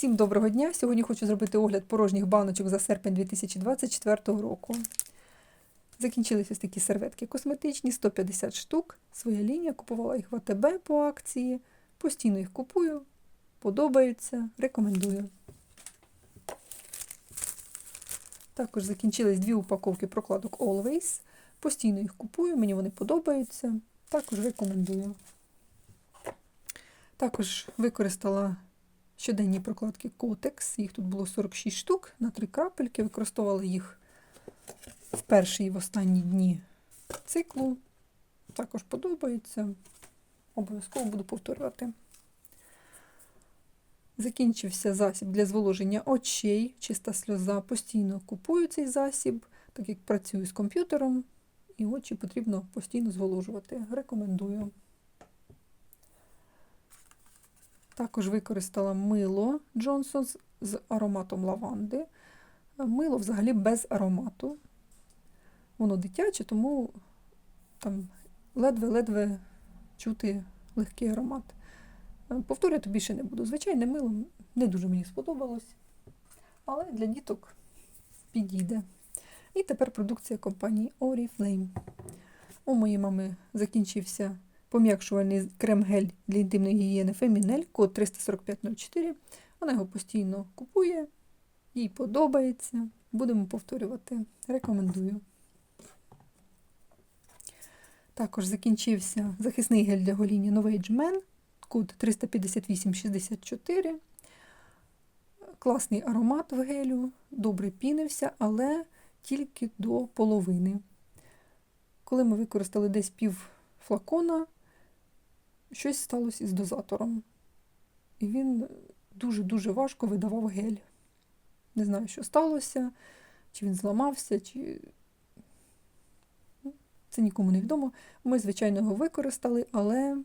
Всім доброго дня! Сьогодні хочу зробити огляд порожніх баночок за серпень 2024 року. Закінчилися ось такі серветки косметичні, 150 штук. Своя лінія, купувала їх в АТБ по акції. Постійно їх купую, подобаються, рекомендую. Також закінчились дві упаковки прокладок Always. Постійно їх купую, мені вони подобаються. Також рекомендую. Також використала щоденні прокладки Kotex. Їх тут було 46 штук на три крапельки. Використовувала їх в перші і в останні дні циклу. Також подобається. Обов'язково буду повторювати. Закінчився засіб для зволоження очей, чиста сльоза. Постійно купую цей засіб, так як працюю з комп'ютером, і очі потрібно постійно зволожувати. Рекомендую. Також використала мило Johnson's з ароматом лаванди. Мило взагалі без аромату. Воно дитяче, тому там ледве-ледве чути легкий аромат. Повторювати більше не буду. Звичайне мило не дуже мені сподобалось, але для діток підійде. І тепер продукція компанії Oriflame. У моєї мами закінчився пом'якшувальний крем-гель для інтимної гігієни Фемінель, код 34504. Вона його постійно купує, їй подобається. Будемо повторювати. Рекомендую. Також закінчився захисний гель для гоління Novage Men, код 35864. Класний аромат в гелю, добре пінився, але тільки до половини. Коли ми використали десь пів флакона, щось сталося із дозатором. І він дуже-дуже важко видавав гель. Не знаю, що сталося, чи він зламався, чи Ну, це нікому не відомо. Ми, звичайно, його використали, але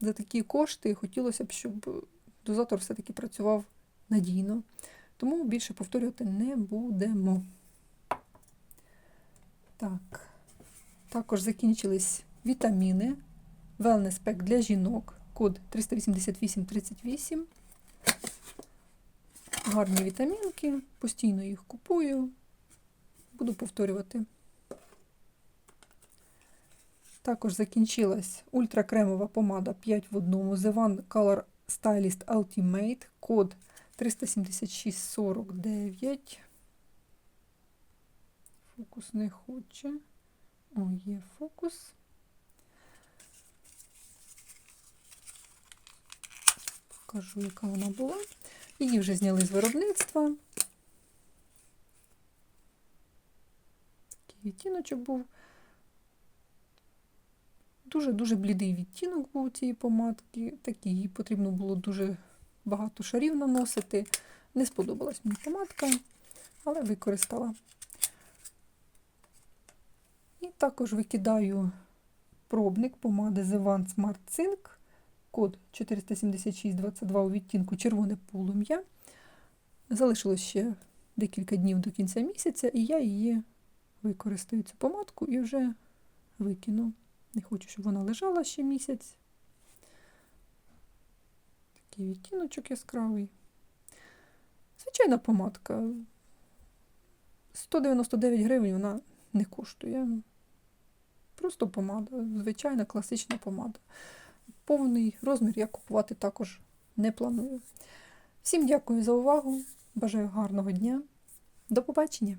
за такі кошти хотілося б, щоб дозатор все-таки працював надійно. Тому більше повторювати не будемо. Так. Також закінчились вітаміни. Wellness Pack для жінок. Код 38838. Гарні вітамінки. Постійно їх купую. Буду повторювати. Також закінчилась ультракремова помада 5 в одному. The One Color Stylist Ultimate. Код 37649. Фокус не хоче. О, є фокус. Покажу, яка вона була. Її вже зняли з виробництва. Такий відтіночок був. Дуже-дуже блідий відтінок був у цієї помадки. Такий їй потрібно було дуже багато шарів наносити. Не сподобалась мені помадка, але використала. І також викидаю пробник помади The One Smart Zinc, код 47622 у відтінку червоне полум'я. Залишилось ще декілька днів до кінця місяця, і я її використаю цю помадку і вже викину. Не хочу, щоб вона лежала ще місяць. Такий відтіночок яскравий. Звичайна помадка. 199 гривень вона не коштує. Просто помада, звичайна класична помада. Повний розмір я купувати також не планую. Всім дякую за увагу. Бажаю гарного дня. До побачення!